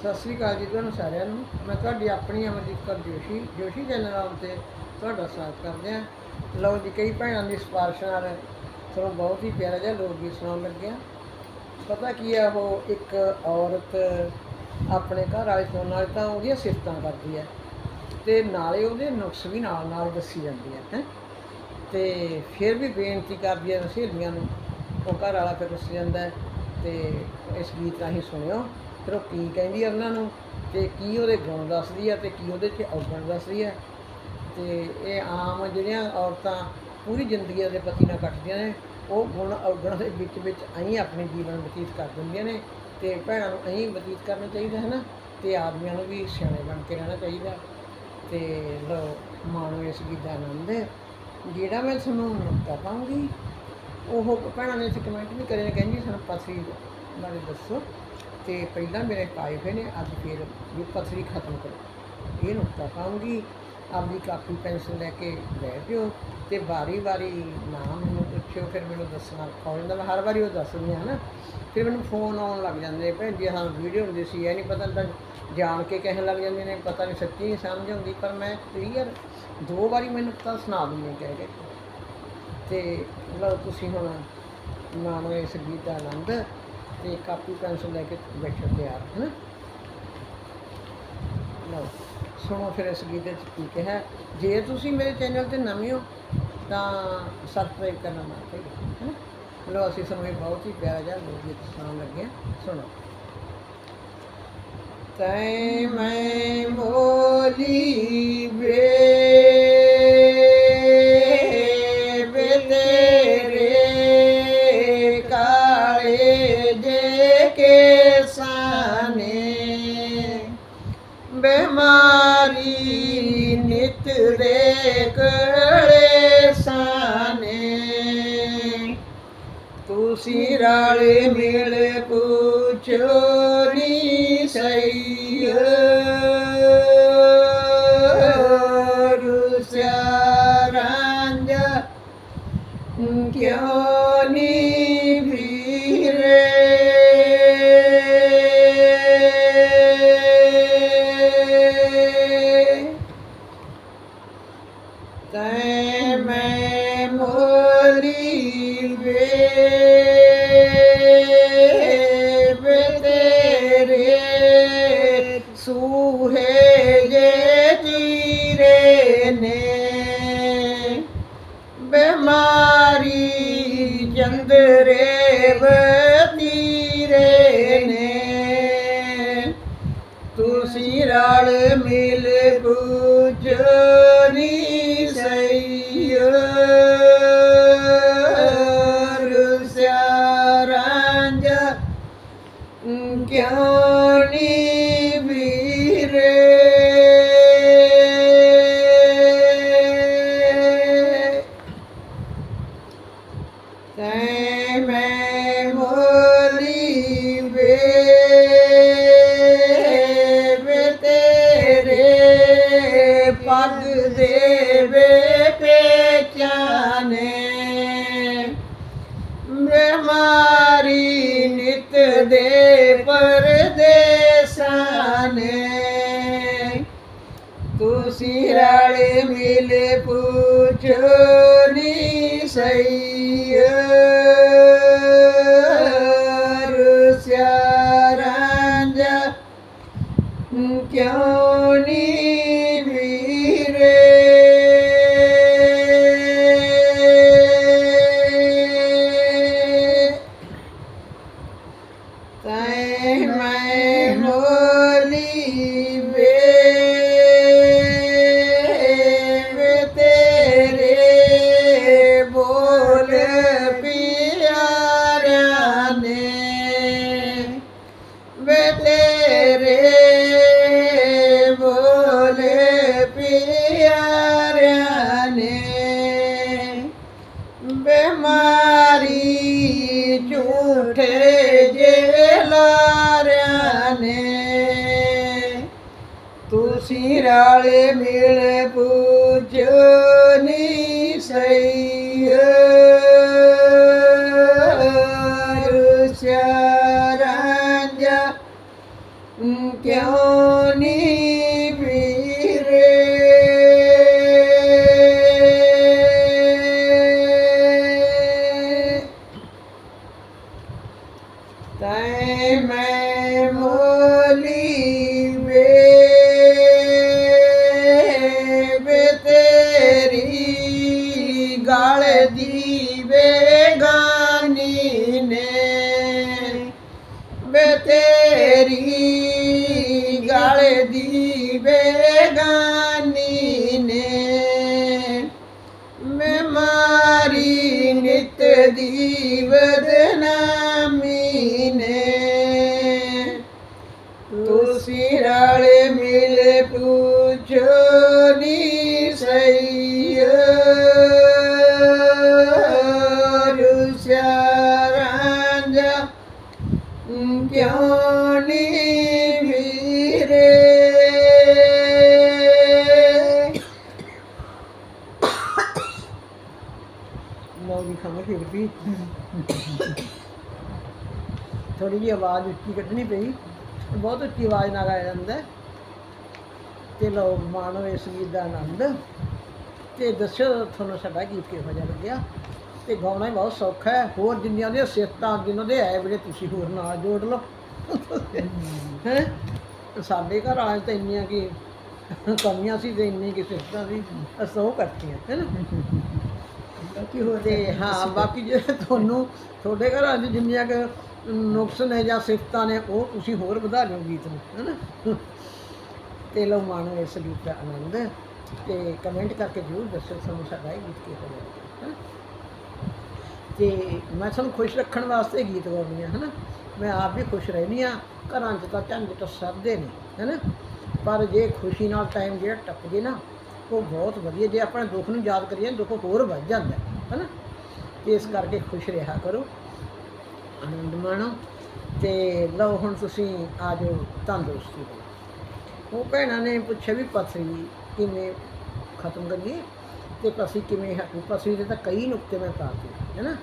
ਸਤਿ ਸ੍ਰੀ ਅਕਾਲ ਜੀ ਤੁਹਾਨੂੰ ਸਾਰਿਆਂ ਨੂੰ। ਮੈਂ ਤੁਹਾਡੀ ਆਪਣੀ ਅਮਰਜੀਤ ਕੌਰ ਜੋਸ਼ੀ ਜੋਸ਼ੀ ਚੈਨਲ ਆਉਣ ਤੇ ਤੁਹਾਡਾ ਸਵਾਗਤ ਕਰਦੇ ਹਾਂ। ਲਓ ਜੀ, ਕਈ ਭੈਣਾਂ ਦੀ ਸਿਫਾਰਿਸ਼ ਨਾਲ ਤੁਹਾਨੂੰ ਬਹੁਤ ਹੀ ਪਿਆਰਾ ਜਿਹਾ ਲੋਕ ਗੀਤ ਸੁਣਾਉਣ ਲੱਗਿਆ ਪਤਾ ਕੀ ਹੈ, ਉਹ ਇੱਕ ਔਰਤ ਆਪਣੇ ਘਰ ਵਾਲੇ ਤੋਂ ਨਾਲ ਤਾਂ ਉਹਦੀਆਂ ਸਿਫਤਾਂ ਕਰਦੀ ਹੈ ਤੇ ਨਾਲੇ ਉਹਦੇ ਨੁਕਸ ਵੀ ਨਾਲ ਨਾਲ ਦੱਸੀ ਜਾਂਦੀ ਹੈ, ਹੈਂ। ਤੇ ਫਿਰ ਵੀ ਬੇਨਤੀ ਕਰਦੀ ਹੈ ਸਹੇਲੀਆਂ ਨੂੰ, ਉਹ ਘਰ ਵਾਲਾ ਫਿਰ ਦੱਸ ਜਾਂਦਾ ਹੈ ਤੇ ਇਸ ਗੀਤ ਰਾਹੀਂ ਸੁਣਿਓ। ਫਿਰ ਉਹ ਕੀ ਕਹਿੰਦੀ ਹੈ ਉਹਨਾਂ ਨੂੰ ਤੇ ਕੀ ਉਹਦੇ ਗੁਣ ਦੱਸਦੀ ਹੈ ਤੇ ਕੀ ਉਹਦੇ 'ਚ ਔਗਣ ਦੱਸਦੀ ਹੈ ਤੇ ਇਹ ਆਮ ਜਿਹੜੀਆਂ ਔਰਤਾਂ ਪੂਰੀ ਜ਼ਿੰਦਗੀ ਦੇ ਪਤੀ ਨਾਲ ਕੱਟਦੀਆਂ ਨੇ, ਉਹ ਗੁਣ ਔਗਣ ਦੇ ਵਿੱਚ ਵਿੱਚ ਅਸੀਂ ਆਪਣੇ ਜੀਵਨ ਬਤੀਤ ਕਰ ਦਿੰਦੀਆਂ ਨੇ ਤੇ ਭੈਣਾਂ ਨੂੰ ਅਸੀਂ ਬਤੀਤ ਕਰਨਾ ਚਾਹੀਦਾ ਹੈ ਨਾ, ਤੇ ਆਦਮੀਆਂ ਨੂੰ ਵੀ ਸਿਆਣੇ ਬਣ ਕੇ ਰਹਿਣਾ ਚਾਹੀਦਾ। ਤੇ ਲਓ ਮਾਣੋ ਇਸ ਗੀਤ ਦਾ ਆਨੰਦ ਜਿਹੜਾ ਮੈਂ ਤੁਹਾਨੂੰ ਨੁਕਤਾ ਪਾਉਂਗੀ ਉਹ ਭੈਣਾਂ ਨੇ ਇੱਥੇ ਕਮੈਂਟ ਵੀ ਕਰੇ ਕਹਿੰਦੀ ਸਾਨੂੰ ਪਥਰੀ ਬਾਰੇ ਦੱਸੋ। ਤੇ ਪਹਿਲਾਂ ਮੇਰੇ ਪਾਏ ਹੋਏ ਨੇ, ਅੱਜ ਫਿਰ ਵੀ ਪਥਰੀ ਖਤਮ ਕਰੋ ਇਹ ਨੁਕਤਾ ਪਾਉਂਗੀ ਆਪਦੀ ਕਾਪੀ ਪੈਨਸਲ ਲੈ ਕੇ ਬੈਠ ਜਾਓ ਤੇ ਵਾਰੀ-ਵਾਰੀ ਨਾਮ ਮੈਨੂੰ ਪੁੱਛਿਓ, ਫਿਰ ਮੈਨੂੰ ਦੱਸਣਾ ਔਖਾ ਹੋ ਜਾਂਦਾ ਮੈਂ ਹਰ ਵਾਰੀ ਉਹ ਦੱਸਦੀ ਹਾਂ ਨਾ। ਫਿਰ ਮੈਨੂੰ ਫੋਨ ਆਉਣ ਲੱਗ ਜਾਂਦੇ ਭੈਣ ਜੀ, ਹਾਂ ਵੀਡੀਓ ਹੁੰਦੀ ਸੀ, ਇਹ ਨਹੀਂ ਪਤਾ ਤਾਂ ਜਾਣ ਕੇ ਕਹਿਣ ਲੱਗ ਜਾਂਦੇ ਨੇ, ਪਤਾ ਨਹੀਂ ਸੱਚੀ ਨਹੀਂ ਸਮਝ ਆਉਂਦੀ, ਪਰ ਮੈਂ ਕਲੀਅਰ ਦੋ ਵਾਰੀ ਮੈਨੂੰ ਤਾਂ ਸੁਣਾ ਦਿੰਦੀ ਕਹਿ ਕੇ। ਤੇ ਲਓ ਤੁਸੀਂ ਹੁਣ ਮਾਣੋ ਇਸ ਗੀਤ ਦਾ ਆਨੰਦ। ਤੇ ਕਾਪੀ ਪੈਨਸਲ ਲੈ ਕੇ ਬੈਠੋ ਤਿਆਰ, ਹੈ ਨਾ? ਲਓ, ਸੁਣੋ ਫਿਰ ਇਸ ਗੀਤ ਵਿੱਚ ਕੀ ਕਿਹਾ ਜੇ ਤੁਸੀਂ ਮੇਰੇ ਚੈਨਲ ਤੇ ਨਵੇਂ ਹੋ, ਤਾਂ ਸਬਸਕ੍ਰਾਈਬ ਕਰਨਾ ਨਾ ਭੁੱਲੋ ਹੈ ਨਾ? ਲਓ, ਅਸੀਂ ਸਮੇਂ ਬਹੁਤ ਹੀ ਪਿਆਰਾ ਜਿਹਾ ਲੋਕ ਗੀਤ ਸੁਣਾਉਣ ਲੱਗੇ ਹਾਂ। ਸੁਣੋ। ਤੈ ਮੈਂ ਬੋਲੀ ਵੇ ਨਿਤ ਦੇ ਕੜੇ ਸਾਨੇ। ਤੁਸੀਂ ਰਲ ਮਿਲ ਚੰਦਰੇ ਬਤੀਰੇ ਨੇ ਤੁਸੀਂ ਰਲ ਮਿਲ ਬੁਝਨੀ ਸਈ ਰਲ ਮਿਲ ਪੁੱਛੋ ਨੀ ਸਈ ਰੁਸਿਆ ਰਾਂਝ ਕਿਉਂ ਬਿਮਾਰੀ ਝੂਠੇ ਜੇਲਾਰਿਆਂ ਨੇ। ਤੁਸੀਂ ਰਲ ਮਿਲ ਪੂਜੋ ਨੀ ਸਈ ਵੇ ਤੇਰੀ ਗਾਲ ਦੀ ਬੇਗਾਨੀ ਨੇ। ਮੈਂ ਮਾਰੀ ਨਿਤ ਦੀ ਬਦਨਾਮੀ ਨੇ। ਤੁਸੀਂ ਰਲ ਮਿਲ ਪੁੱਛੋ ਨੀ ਸਈ ਰੁਸਿਆਰਾਂਜਾ ਕਿਉਂ ਨੀ ਵੀਰੇ। ਲਓ ਵੀ ਖਾਣਾ ਫਿਰ ਵੀ। ਥੋੜੀ ਜਿਹੀ ਆਵਾਜ਼ ਉੱਚੀ ਕੱਢਣੀ ਪਈ। ਬਹੁਤ ਉੱਚੀ ਆਵਾਜ਼ ਨਾਲ ਆਇਆ ਜਾਂਦਾ ਤੇ ਲਓ ਮਾਣੋ ਇਸ ਗੀਤ ਦਾ ਆਨੰਦ। ਤੇ ਦੱਸਿਓ, ਤੁਹਾਨੂੰ ਸਾਡਾ ਗੀਤ ਕਿਹੋ ਜਿਹਾ ਲੱਗਿਆ? ਤੇ ਗਾਉਣਾ ਹੀ ਬਹੁਤ ਸੌਖਾ ਹੈ। ਹੋਰ ਜਿੰਨੀਆਂ ਦੀਆਂ ਸਿਫਤਾਂ ਜਿਨ੍ਹਾਂ ਦੇ ਆਏ ਵੇਲੇ ਤੁਸੀਂ ਹੋਰ ਨਾਲ ਜੋੜ ਲਓ। ਹੈ? ਸਾਡੇ ਘਰ ਆਜ ਤਾਂ ਇੰਨੀਆਂ ਕੀ ਕਮੀਆਂ ਸੀ ਤੇ ਇੰਨੀ ਕੀ ਸਿਫਤਾਂ ਸੀ। ਅਸੀਂ ਉਹ ਕਰਤੀਆਂ ਹੈ ਨਾ? ਬਾਕੀ ਹੋਰ ਤੇ ਹਾਂ ਬਾਕੀ ਜੇ ਤੁਹਾਨੂੰ ਤੁਹਾਡੇ ਘਰਾਂ 'ਚ ਜਿੰਨੀਆਂ ਕਿ ਨੁਕਸ ਨੇ ਜਾਂ ਸਿਫਤਾਂ ਨੇ ਉਹ ਤੁਸੀਂ ਹੋਰ ਵਧਾ ਲਿਓ ਗੀਤ ਨੂੰ ਹੈਨਾ ਤੇ ਲਓ ਮਾਣੋ ਇਸ ਗੀਤ ਦਾ ਆਨੰਦ। ਤੇ ਕਮੈਂਟ ਕਰਕੇ ਜ਼ਰੂਰ ਦੱਸੋ ਤੁਹਾਨੂੰ ਸਾਡਾ ਇਹ ਗੀਤ ਕਿਹੋ ਜਿਹਾ ਲੱਗਿਆ ਤੇ ਮੈਂ ਤੁਹਾਨੂੰ ਖੁਸ਼ ਰੱਖਣ ਵਾਸਤੇ ਗੀਤ ਗਾਉਂਦੀ ਹਾਂ, ਹੈਨਾ? ਮੈਂ ਆਪ ਵੀ ਖੁਸ਼ ਰਹਿੰਦੀ ਹਾਂ, ਘਰਾਂ 'ਚ ਤਾਂ ਝੰਡ ਤਾਂ ਸਰਦੇ ਨੇ, ਹੈਨਾ? ਪਰ ਜੇ ਖੁਸ਼ੀ ਨਾਲ ਟਾਈਮ ਜਿਹੜਾ ਟੱਪ ਜੇ ਨਾ, ਉਹ ਬਹੁਤ ਵਧੀਆ, ਜੇ ਆਪਣੇ ਦੁੱਖ ਨੂੰ ਯਾਦ ਕਰੀਏ, ਦੁੱਖ ਹੋਰ ਵੱਧ ਜਾਂਦਾ ਹੈ ਹੈਨਾ? ਤੇ ਇਸ ਕਰਕੇ ਖੁਸ਼ ਰਿਹਾ ਕਰੋ, ਆਨੰਦ ਮਾਣੋ ਤੇ ਲਓ ਹੁਣ ਤੁਸੀਂ ਆ ਜਾਓ ਤੰਦਰੁਸਤੀ ਵੱਲ ਉਹ ਭੈਣਾਂ ਨੇ ਪੁੱਛਿਆ ਵੀ, ਪਥਰੀ ਕਿਵੇਂ ਖਤਮ ਕਰੀਏ? ਤੇ ਪਥਰੀ ਕਿਵੇਂ ਹੈ ਪਥਰੀ ਦੇ ਤਾਂ ਕਈ ਨੁਕਤੇ ਮੈਂ ਪਾਤੇ ਹੈਨਾ?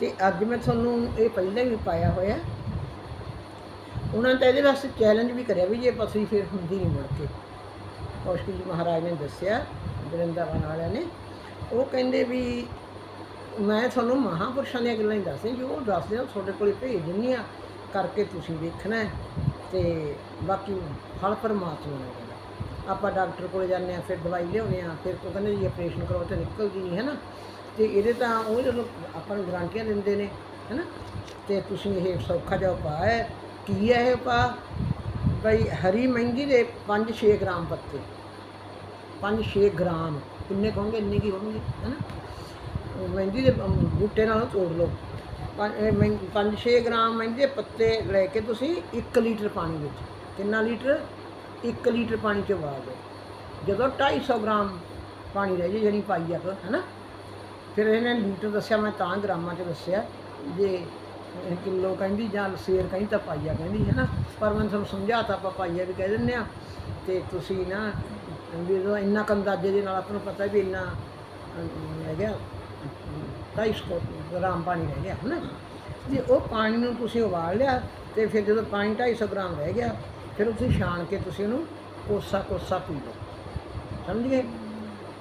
ਤੇ ਅੱਜ ਮੈਂ ਤੁਹਾਨੂੰ ਇਹ ਪਹਿਲਾਂ ਵੀ ਪਾਇਆ ਹੋਇਆ। ਉਹਨਾਂ ਨੇ ਤਾਂ ਇਹਦੇ ਵਾਸਤੇ ਚੈਲੰਜ ਵੀ ਕਰਿਆ ਵੀ ਜੇ ਪਥਰੀ ਫਿਰ ਹੁੰਦੀ ਨਹੀਂ ਮੁੜ ਕੇ। ਕੌਸ਼ਕੀ ਜੀ ਮਹਾਰਾਜ ਨੇ ਦੱਸਿਆ ਬ੍ਰਿੰਦਾਵਨ ਵਾਲਿਆਂ ਨੇ। ਉਹ ਕਹਿੰਦੇ ਵੀ ਮੈਂ ਤੁਹਾਨੂੰ ਮਹਾਪੁਰਸ਼ਾਂ ਦੀਆਂ ਗੱਲਾਂ ਹੀ ਦੱਸਦੀ ਜੋ ਉਹ ਦੱਸਦੇ ਆ, ਉਹ ਤੁਹਾਡੇ ਕੋਲ ਭੇਜ ਦਿੰਦੀ ਆ ਕਰਕੇ ਤੁਸੀਂ ਵੇਖਣਾ ਹੈ। ਤੇ ਬਾਕੀ ਫਲ ਪਰਮਾਤਮਾ ਨੇ ਦੇਣਾ। ਆਪਾਂ ਡਾਕਟਰ ਕੋਲ ਜਾਂਦੇ ਆ ਫਿਰ ਦਵਾਈ ਲਿਆਉਂਦੇ ਆ ਫਿਰ ਉਹ ਕਹਿੰਦੇ ਜੀ ਆਪਰੇਸ਼ਨ ਕਰੋ ਤੇ ਨਿਕਲਦੀ ਨਹੀਂ ਹੈ ਨਾ ਤੇ ਇਹਦੇ ਤਾਂ ਉਹ ਜਦੋਂ ਆਪਾਂ ਨੂੰ ਗਰੰਟੀਆਂ ਦਿੰਦੇ ਨੇ ਹੈ ਨਾ ਤੇ ਤੁਸੀਂ ਇਹ ਸੌਖਾ ਜਿਹਾ ਉਪਾਅ ਹੈ। ਕੀ ਹੈ ਇਹ ਉਪਾਅ? ਬਈ ਹਰੀ ਮਹਿੰਗੀ ਦੇ 5-6 ਗ੍ਰਾਮ ਪੱਤੇ। 5-6 ਗ੍ਰਾਮ। ਕਿੰਨੇ ਕਹੋਗੇ? ਇੰਨੇ ਕੀ ਹੋਣਗੇ ਹੈ ਨਾ ਉਹ ਮਹਿੰਦੀ ਦੇ ਬੂਟੇ ਨਾਲੋਂ ਤੋੜ ਲਓ। 5-6 ਗ੍ਰਾਮ ਮਹਿੰਦੀ ਦੇ ਪੱਤੇ ਲੈ ਕੇ ਤੁਸੀਂ 1 ਲੀਟਰ ਪਾਣੀ ਵਿੱਚ। ਕਿੰਨਾ ਲੀਟਰ? 1 ਲੀਟਰ ਪਾਣੀ ਚ ਉਬਾਲ ਦਿਓ ਜਦੋਂ 250 ਗ੍ਰਾਮ ਪਾਣੀ ਰਹਿ ਜੇ ਜਿਹੜੀ ਪਾਈ ਆ ਹੈ ਨਾ ਫਿਰ ਇਹਨੇ ਲੀਟਰ ਦੱਸਿਆ, ਮੈਂ ਤਾਂ ਗ੍ਰਾਮਾਂ 'ਚ ਦੱਸਿਆ, ਜੇ ਇਹ ਕਿਲੋ ਕਹਿੰਦੀ ਜਾਂ ਸੇਰ ਕਹਿੰਦੀ ਤਾਂ ਪਾਈਆ ਕਹਿੰਦੀ ਹੈ ਨਾ ਪਰ ਮੈਂ ਤੁਹਾਨੂੰ ਸਮਝਾਤਾ, ਆਪਾਂ ਪਾਈਆ ਵੀ ਕਹਿ ਦਿੰਦੇ ਆ ਤੇ ਤੁਸੀਂ ਨਾ, ਵੀ ਜਦੋਂ ਇੰਨਾ ਕੁ ਅੰਦਾਜ਼ੇ ਦੇ ਨਾਲ ਆਪਾਂ ਨੂੰ ਪਤਾ ਵੀ ਇੰਨਾ ਰਹਿ ਗਿਆ 250 ਗ੍ਰਾਮ ਪਾਣੀ ਰਹਿ ਗਿਆ ਹੈ ਨਾ ਜੇ ਉਹ ਪਾਣੀ ਨੂੰ ਤੁਸੀਂ ਉਬਾਲ ਲਿਆ, ਤੇ ਫਿਰ ਜਦੋਂ ਪਾਣੀ 250 ਗ੍ਰਾਮ ਰਹਿ ਗਿਆ ਫਿਰ ਉਹ ਤੁਸੀਂ ਛਾਣ ਕੇ ਤੁਸੀਂ ਉਹਨੂੰ ਕੋਸਾ ਕੋਸਾ ਪੀ ਲਓ। ਸਮਝ ਗਏ?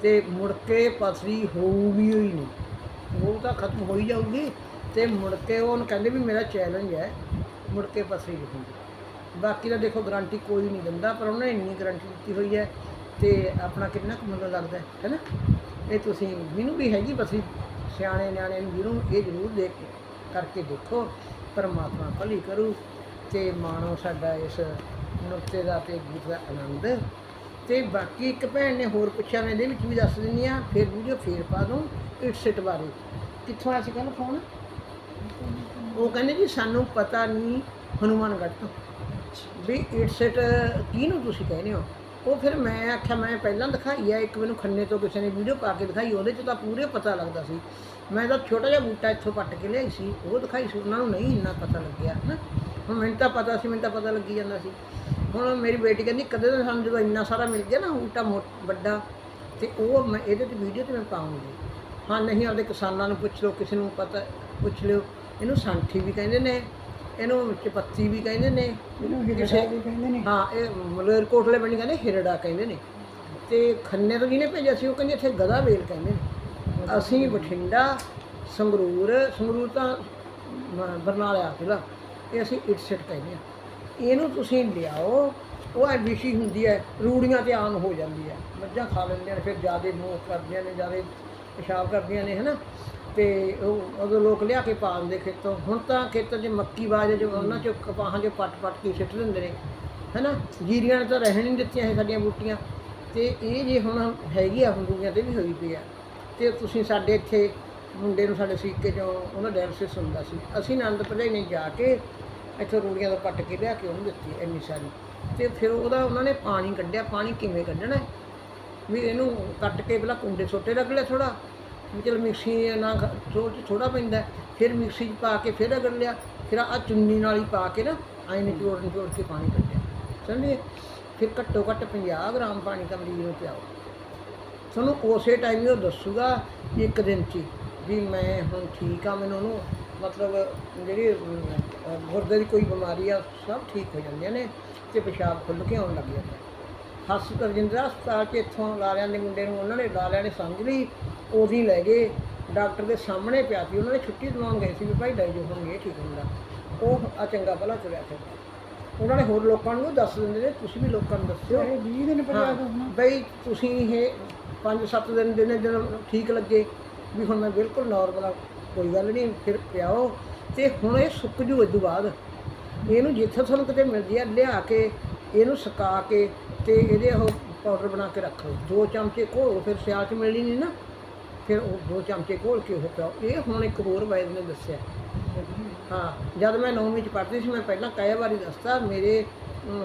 ਤੇ ਮੁੜ ਕੇ ਪਸਰੀ ਹੋਊਗੀ ਹੀ ਨਹੀਂ। ਉਹ ਤਾਂ ਖਤਮ ਹੋ ਹੀ ਜਾਊਗੀ ਤੇ ਮੁੜ ਕੇ ਉਹਨੂੰ ਕਹਿੰਦੇ ਵੀ ਮੇਰਾ ਚੈਲੰਜ ਹੈ, ਮੁੜ ਕੇ ਪਸਰੀ ਨਹੀਂ ਬਾਕੀ ਦਾ ਦੇਖੋ ਗਾਰੰਟੀ ਕੋਈ ਨਹੀਂ ਦਿੰਦਾ, ਪਰ ਉਹਨੇ ਇੰਨੀ ਗਾਰੰਟੀ ਦਿੱਤੀ ਹੋਈ ਹੈ ਤੇ ਆਪਣਾ ਕਿੰਨਾ ਕੁ ਮੁੱਲ ਲੱਗਦਾ, ਹੈ ਨਾ? ਇਹ ਤੁਸੀਂ, ਮੈਨੂੰ ਵੀ ਹੈਗੀ ਪਸਰੀ, ਸਿਆਣੇ ਨਿਆਣੇ ਨੂੰ ਜਿਹਨੂੰ ਇਹ ਜ਼ਰੂਰ ਦੇਖ ਕੇ, ਕਰਕੇ ਦੇਖੋ, ਪਰਮਾਤਮਾ ਭਲੀ ਕਰੂ ਤੇ ਮਾਣੋ ਸਾਡਾ ਇਸ ਨੁਕਤੇ ਦਾ ਤੇ ਗੀਤ ਦਾ ਆਨੰਦ। ਤੇ ਬਾਕੀ ਇੱਕ ਭੈਣ ਨੇ ਹੋਰ ਪੁੱਛਿਆ, ਮੈਂ ਇਹਦੇ ਵਿੱਚ ਵੀ ਦੱਸ ਦਿੰਦੀ ਆ ਫਿਰ ਵੀਡੀਓ ਫੇਰ ਪਾ ਦੂੰ, ਇਟਸਿਟ ਬਾਰੇ। ਕਿੱਥੋਂ ਆਇਆ ਸੀ ਕੱਲ ਫੋਨ? ਉਹ ਕਹਿੰਦੇ ਜੀ, ਸਾਨੂੰ ਪਤਾ ਨਹੀਂ ਹਨੂਮਾਨਗੜ੍ਹ ਤੋਂ। ਵੀ ਇਟਸਿਟ ਕਿਹਨੂੰ ਤੁਸੀਂ ਕਹਿੰਦੇ ਹੋ? ਉਹ ਫਿਰ ਮੈਂ ਆਖਿਆ, ਮੈਂ ਪਹਿਲਾਂ ਦਿਖਾਈ ਆ, ਇੱਕ ਮੈਨੂੰ ਖੰਨੇ ਤੋਂ ਕਿਸੇ ਨੇ ਵੀਡੀਓ ਪਾ ਕੇ ਦਿਖਾਈ, ਉਹਦੇ 'ਚ ਤਾਂ ਪੂਰੇ ਪਤਾ ਲੱਗਦਾ ਸੀ। ਮੈਂ ਤਾਂ ਛੋਟਾ ਜਿਹਾ ਬੂਟਾ ਇੱਥੋਂ ਪੱਟ ਕੇ ਲਿਆਈ ਸੀ ਉਹ ਦਿਖਾਈ ਸੀ ਉਹਨਾਂ ਨੂੰ ਨਹੀਂ ਇੰਨਾ ਪਤਾ ਲੱਗਿਆ ਨਾ ਹੁਣ ਮੈਨੂੰ ਤਾਂ ਪਤਾ ਸੀ ਮੈਨੂੰ ਤਾਂ ਪਤਾ ਲੱਗੀ ਜਾਂਦਾ ਸੀ। ਹੁਣ ਮੇਰੀ ਬੇਟੀ ਕਹਿੰਦੀ ਕਦੇ ਤਾਂ ਸਾਨੂੰ ਜਦੋਂ ਇੰਨਾ ਸਾਰਾ ਮਿਲ ਗਿਆ ਨਾ ਬੂਟਾ ਮੋ ਵੱਡਾ ਤੇ ਉਹ ਮੈਂ ਇਹਦੇ ਤੇ ਵੀਡੀਓ ਤੇ ਮੈਂ ਪਾਉਂਗੀ। ਹਾਂ ਨਹੀਂ ਆਪਦੇ ਕਿਸਾਨਾਂ ਨੂੰ ਪੁੱਛ ਲਓ ਕਿਸੇ ਨੂੰ ਪਤਾ ਪੁੱਛ ਲਿਓ। ਇਹਨੂੰ ਸੰਠੀ ਵੀ ਕਹਿੰਦੇ ਨੇ ਇਹਨੂੰ ਵਿੱਚ ਪੱਤੀ ਵੀ ਕਹਿੰਦੇ ਨੇ ਇਹਨੂੰ ਕਿਸੇ- ਵੀ ਕਹਿੰਦੇ ਨੇ। ਹਾਂ ਇਹ ਮਲੇਰਕੋਟਲੇ ਪਿੰਡ ਕਹਿੰਦੇ ਹਿਰੜਾ ਕਹਿੰਦੇ ਨੇ। ਤੇ ਖੰਨੇ ਤੋਂ ਜਿਹਨੇ ਭੇਜਿਆ ਸੀ ਉਹ ਕਹਿੰਦੇ ਇੱਥੇ ਗਦਾ ਵੇਲ ਕਹਿੰਦੇ ਨੇ। ਅਸੀਂ ਬਠਿੰਡਾ, ਸੰਗਰੂਰ ਸੰਗਰੂਰ ਤਾਂ ਮ- ਬਰਨਾਲਾ ਜ਼ਿਲ੍ਹਾ, ਇਹ ਅਸੀਂ ਇਟਸਟ ਕਹਿੰਦੇ ਆ ਇਹਨੂੰ ਤੁਸੀਂ ਲਿਆਓ, ਉਹ ਐਬੀਸੀ ਹੁੰਦੀ ਹੈ, ਰੂੜੀਆਂ ਤੇ ਆਮ ਹੋ ਜਾਂਦੀ ਹੈ। ਮੱਝਾਂ ਖਾ ਲੈਂਦੀਆਂ ਨੇ, ਫਿਰ ਜਿਆਦੇ ਮੂੰਹ ਕਰਦੀਆਂ ਨੇ, ਜਿਆਦੇ ਪਿਸ਼ਾਬ ਕਰਦੀਆਂ ਨੇ, ਹਨਾ? ਤੇ ਉਹ ਉਦੋਂ ਲੋਕ ਲਿਆ ਕੇ ਪਾ ਦਿੰਦੇ ਖੇਤੋਂ, ਹੁਣ ਤਾਂ ਖੇਤਾਂ 'ਚ ਮੱਕੀ ਬਾਜ ਜੋ ਉਹਨਾਂ 'ਚ ਕਪਾਹਾਂ 'ਚ ਪੱਟ ਪੱਟ ਕੇ ਸਿੱਟ ਦਿੰਦੇ ਨੇ, ਹੈਨਾ? ਜੀਰੀਆਂ ਨੇ ਤਾਂ ਰਹਿਣ ਨਹੀਂ ਦਿੱਤੀਆਂ ਇਹ ਸਾਡੀਆਂ ਬੂਟੀਆਂ। ਤੇ ਇਹ ਜੇ ਹੁਣ ਹੈਗੀ ਆ ਹੁੰਦੂਆਂ ਤੇ ਵੀ ਹੋਈ ਪਈ ਆ। ਤੇ ਤੁਸੀਂ ਸਾਡੇ ਇੱਥੇ ਮੁੰਡੇ ਨੂੰ ਸਾਡੇ ਸੀਕੇ ਚੋਂ ਉਹਦਾ ਡਾਇਲਸਿਸ ਹੁੰਦਾ ਸੀ। ਅਸੀਂ ਆਨੰਦ ਭਜਾਈ ਨੇ ਜਾ ਕੇ ਇੱਥੋਂ ਰੂੜੀਆਂ ਤੋਂ ਪੱਟ ਕੇ ਲਿਆ ਕੇ ਉਹਨੂੰ ਦਿੱਤੀ ਇੰਨੀ ਸਾਰੀ। ਤੇ ਫਿਰ ਉਹਦਾ ਉਹਨਾਂ ਨੇ ਪਾਣੀ ਕੱਢਿਆ। ਪਾਣੀ ਕਿਵੇਂ ਕੱਢਣਾ ਵੀ ਇਹਨੂੰ ਕੱਟ ਕੇ ਪਹਿਲਾਂ ਕੁੰਡੇ ਛੋਟੇ ਰੱਖ ਲਿਆ ਥੋੜਾ ਵੀ ਚਲ ਮਿਕਸੀ ਨਾ ਥੋੜਾ ਥੋੜਾ ਪੈਂਦਾ ਫਿਰ ਮਿਕਸੀ 'ਚ ਪਾ ਕੇ ਫਿਰ ਰਗੜ ਲਿਆ। ਫਿਰ ਆ ਚੁੰਨੀ ਨਾਲ ਹੀ ਪਾ ਕੇ ਨਾ ਆਈ ਨਿਚੋੜ ਨਿਚੋੜ ਕੇ ਪਾਣੀ ਕੱਢਿਆ। ਸਮਝੇ? ਫਿਰ ਘੱਟੋ ਘੱਟ 50 ਗ੍ਰਾਮ ਪਾਣੀ ਤਾਂ ਮਰੀਜ਼ ਨੂੰ ਪਿਆਓ ਤੁਹਾਨੂੰ ਉਸੇ ਟਾਈਮ ਹੀ ਉਹ ਦੱਸੂਗਾ ਇੱਕ ਦਿਨ 'ਚ ਵੀ ਮੈਂ ਹੁਣ ਠੀਕ ਆ ਮੈਨੂੰ ਉਹਨੂੰ ਮਤਲਬ ਜਿਹੜੀ ਗੁਰਦੇ ਦੀ ਕੋਈ ਬਿਮਾਰੀ ਆ ਸਭ ਠੀਕ ਹੋ ਜਾਂਦੀਆਂ ਨੇ ਤੇ ਪਿਸ਼ਾਬ ਖੁੱਲ੍ਹ ਕੇ ਆਉਣ ਲੱਗ ਜਾਂਦਾ। ਹਸਪਤਾਲ ਰਜਿੰਦਰਾ ਹਸਪਤਾਲ 'ਚ ਇੱਥੋਂ ਲਾਲਿਆਂ ਦੇ ਮੁੰਡੇ ਨੂੰ ਉਹਨਾਂ ਨੇ ਲਾਲਿਆਂ ਨੇ ਸਮਝ ਲਈ ਉਹਦੀ ਲੈ ਗਏ ਡਾਕਟਰ ਦੇ ਸਾਹਮਣੇ ਪਿਆ ਸੀ ਉਹਨਾਂ ਨੇ ਛੁੱਟੀ ਦਿਵਾਉਣ ਗਏ ਸੀ ਵੀ ਭਾਈ ਡਾਈਜੋ ਹੋਣਗੇ ਠੀਕ ਹੁੰਦਾ। ਉਹ ਆ ਚੰਗਾ ਭਲਾ ਤੁਰਿਆ ਫਿਰਦਾ। ਉਹਨਾਂ ਨੇ ਹੋਰ ਲੋਕਾਂ ਨੂੰ ਦੱਸ ਦਿੰਦੇ ਨੇ ਤੁਸੀਂ ਵੀ ਲੋਕਾਂ ਨੂੰ ਦੱਸਿਓ। ਇਹ 20 ਦਿਨ ਹੋਣਾ ਬਈ ਤੁਸੀਂ ਇਹ 5-7 ਦਿਨ ਦਿਨੇ ਦਿਨ ਠੀਕ ਲੱਗੇ ਵੀ ਹੁਣ ਮੈਂ ਬਿਲਕੁਲ ਨਾਰਮਲ ਆ ਕੋਈ ਗੱਲ ਨਹੀਂ, ਫਿਰ ਪਿਆਓ। ਤੇ ਹੁਣ ਇਹ ਸੁੱਕ ਜੂ ਇਦੋਂ ਬਾਅਦ। ਇਹਨੂੰ ਜਿੱਥੇ ਤੁਹਾਨੂੰ ਕਿਤੇ ਮਿਲਦੀ ਆ, ਲਿਆ ਕੇ, ਇਹਨੂੰ ਸੁਕਾ ਕੇ ਤੇ ਇਹਦੇ ਉਹ ਪਾਊਡਰ ਬਣਾ ਕੇ ਰੱਖ ਲਓ। ਦੋ ਚਮਚੇ ਘੋਲੋ, ਫਿਰ ਸਿਆਲ 'ਚ ਮਿਲਣੀ ਨਹੀਂ ਨਾ, ਫਿਰ ਉਹ ਦੋ ਚਮਚੇ ਘੋਲ ਕੇ ਉਹ ਪਿਆਓ। ਇਹ ਹੁਣ ਇੱਕ ਹੋਰ ਵੈਦ ਨੇ ਦੱਸਿਆ। ਹਾਂ, ਜਦ ਮੈਂ ਨੌਵੀਂ ਚ ਪੜ੍ਹਦੀ ਸੀ, ਮੈਂ ਪਹਿਲਾਂ ਕਈ ਵਾਰੀ ਦੱਸਤਾ, ਮੇਰੇ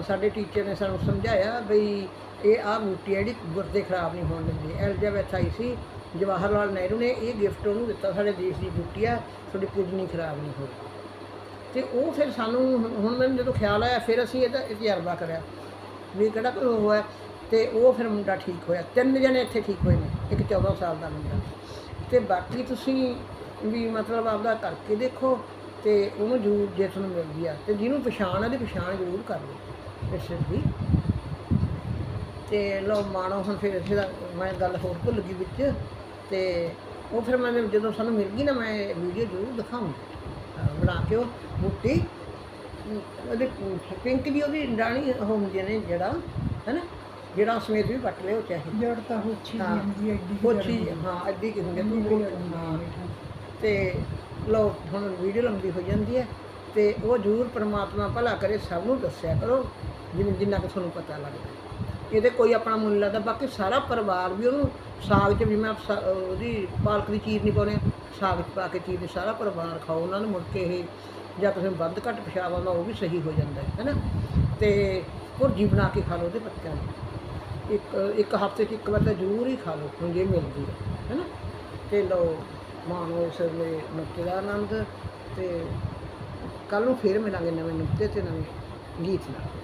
ਸਾਡੇ ਟੀਚਰ ਨੇ ਸਾਨੂੰ ਸਮਝਾਇਆ ਬਈ ਇਹ ਆ ਬੂਟੀ ਹੈ ਜਿਹੜੀ ਗੁਰਦੇ ਖਰਾਬ ਨਹੀਂ ਹੋਣ ਦਿੰਦੀ। ਐਲਜ਼ਾਬੈਥ ਆਈ ਸੀ, ਜਵਾਹਰ ਲਾਲ ਨਹਿਰੂ ਨੇ ਇਹ ਗਿਫਟ ਉਹਨੂੰ ਦਿੱਤਾ, ਸਾਡੇ ਦੇਸ਼ ਦੀ ਬੂਟੀ ਆ, ਤੁਹਾਡੀ ਕਿਡਨੀ ਖਰਾਬ ਨਹੀਂ ਹੋਈ। ਤੇ ਉਹ ਫਿਰ ਸਾਨੂੰ ਹੁਣ- ਮੈਨੂੰ ਜਦੋਂ ਖਿਆਲ ਆਇਆ, ਫਿਰ ਅਸੀਂ ਇਹਦਾ ਤਜਰਬਾ ਕਰਿਆ ਵੀ ਕਿਹੜਾ ਕੋਈ ਉਹ ਹੈ ਤੇ ਉਹ ਫਿਰ ਮੁੰਡਾ ਠੀਕ ਹੋਇਆ। ਤਿੰਨ ਜਣੇ ਇੱਥੇ ਠੀਕ ਹੋਏ ਨੇ, ਇੱਕ 14 ਸਾਲ ਦਾ ਮੁੰਡਾ। ਤੇ ਬਾਕੀ ਤੁਸੀਂ ਵੀ ਮਤਲਬ ਆਪਦਾ ਕਰਕੇ ਦੇਖੋ ਤੇ ਉਹਨੂੰ ਜ਼ਰੂਰ ਜੇ ਤੁਹਾਨੂੰ ਮਿਲਦੀ ਆ, ਤੇ ਜਿਹਨੂੰ ਪਛਾਣ ਆ ਤੇ ਪਛਾਣ ਜ਼ਰੂਰ ਕਰ ਲਓ। ਇਸ ਦੀ ਤੇ ਲੋ ਮਾਣੋ ਹੁਣ ਫਿਰ ਇੱਥੇ ਦਾ ਮੈਂ ਗੱਲ ਹੋਰ ਭੁੱਲ ਗਈ ਵਿੱਚ ਤੇ ਉਹ ਫਿਰ ਮੈਂ ਜਦੋਂ ਸਾਨੂੰ ਮਿਲ ਗਈ ਨਾ ਮੈਂ ਵੀਡੀਓ ਜ਼ਰੂਰ ਦਿਖਾਉਂਗੀ ਬਣਾ ਕੇ ਉਹ ਬੂਟੀ। ਉਹਦੇ ਪਿੰਕ ਦੀ ਉਹਦੀ ਡਾਣੀ ਹੁੰਦੀਆਂ ਨੇ ਜਿਹੜਾ ਹੈਨਾ? ਜਿਹੜਾ ਸਮੇਤ ਵੀ ਪੱਟ ਲਿਓ ਚਾਹੇ। ਜੜ ਤਾਂ ਹੋਛੀ ਹਾਂ। ਹੁੰਦੀ ਐ ਏਡੀ ਉਹ ਚੀਜ਼ ਹਾਂ ਅੱਧੀ ਕਿ ਹੁੰਦੀ ਹੈ। ਤੂੰ ਲੋ ਹੁਣ ਵੀਡੀਓ ਲੰਬੀ ਹੋ ਜਾਂਦੀ ਹੈ ਤੇ ਉਹ ਜ਼ਰੂਰ ਪ੍ਰਮਾਤਮਾ ਭਲਾ ਕਰੇ ਸਭ ਨੂੰ ਦੱਸਿਆ ਕਰੋ ਜਿਵੇਂ ਜਿੰਨਾ ਕਿ ਤੁਹਾਨੂੰ ਪਤਾ ਲੱਗਦਾ ਇਹਦੇ ਕੋਈ ਆਪਣਾ ਮੁੱਲ ਲੱਗਦਾ, ਬਾਕੀ ਸਾਰਾ ਪਰਿਵਾਰ ਵੀ ਉਹਨੂੰ ਸਾਗ 'ਚ ਵੀ ਮੈਂ ਸਾ- ਉਹਦੀ ਪਾਲਕ ਦੀ ਚੀਰ ਨਹੀਂ ਪਾਉਣੇ ਸਾਗ 'ਚ ਪਾ ਕੇ ਚੀਰ ਚੀਜ਼ ਸਾਰਾ ਪਰਿਵਾਰ ਖਾਓ, ਉਹਨਾਂ ਨੂੰ ਮੁੜ ਕੇ ਇਹ ਜਾਂ ਕਿਸੇ ਨੂੰ ਵੱਧ ਘੱਟ ਪਿਸ਼ਾਬ ਆਉਂਦਾ, ਉਹ ਵੀ ਸਹੀ ਹੋ ਜਾਂਦਾ ਹੈ, ਹੈਨਾ? ਤੇ ਭੁਰਜੀ ਬਣਾ ਕੇ ਖਾ ਲਓ ਉਹਦੇ ਬੱਚਿਆਂ ਨੂੰ ਇੱਕ ਇੱਕ ਹਫ਼ਤੇ 'ਚ ਇੱਕ ਵਾਰ ਤਾਂ ਜ਼ਰੂਰ ਹੀ ਖਾ ਲਓ, ਹੁਣ ਜੇ ਮਿਲਦੀ ਹੈ, ਹੈਨਾ? ਤੇ ਲਓ ਮਾਣੋ ਇਸ ਵੇਲੇ ਨੁਕਤੇ ਦਾ ਆਨੰਦ ਤੇ ਕੱਲ ਨੂੰ ਫੇਰ ਮਿਲਾਂਗੇ ਨਵੇਂ ਨੁਕਤੇ ਤੇ ਨਵੇਂ ਗੀਤ ਨਾਲ।